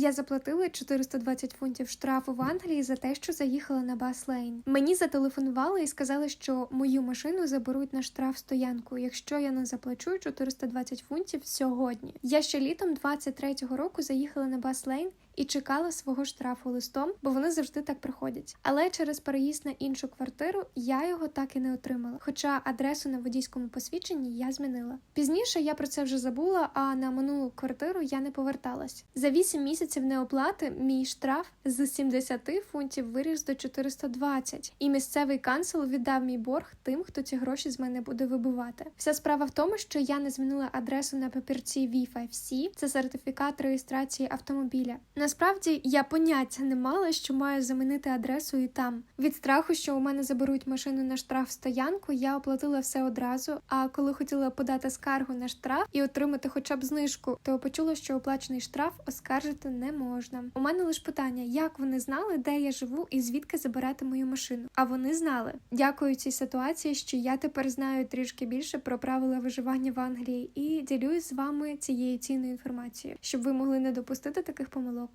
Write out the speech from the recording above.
Я заплатила 420 фунтів штрафу в Англії за те, що заїхала на бас-лейн. Мені зателефонували і сказали, що мою машину заберуть на штраф стоянку, якщо я не заплачу 420 фунтів сьогодні. Я ще літом 23-го року заїхала на бас-лейн і чекала свого штрафу листом, бо вони завжди так приходять. Але через переїзд на іншу квартиру я його так і не отримала. Хоча адресу на водійському посвідченні я змінила. Пізніше я про це вже забула, а на минулу квартиру я не поверталась. За 8 місяців неоплати мій штраф з 70 фунтів виріс до 420, і місцевий канцел віддав мій борг тим, хто ці гроші з мене буде вибивати. Вся справа в тому, що я не змінила адресу на папірці V5C, це сертифікат реєстрації автомобіля. Насправді я поняття не мала, що маю замінити адресу і там. Від страху, що у мене заберуть машину на штраф стоянку, я оплатила все одразу. А коли хотіла подати скаргу на штраф і отримати хоча б знижку, то почула, що оплачений штраф оскаржити не можна. У мене лише питання, як вони знали, де я живу і звідки забирати мою машину. А вони знали. Дякую цій ситуації, що я тепер знаю трішки більше про правила виживання в Англії і ділюсь з вами цією цінною інформацією, щоб ви могли не допустити таких помилок.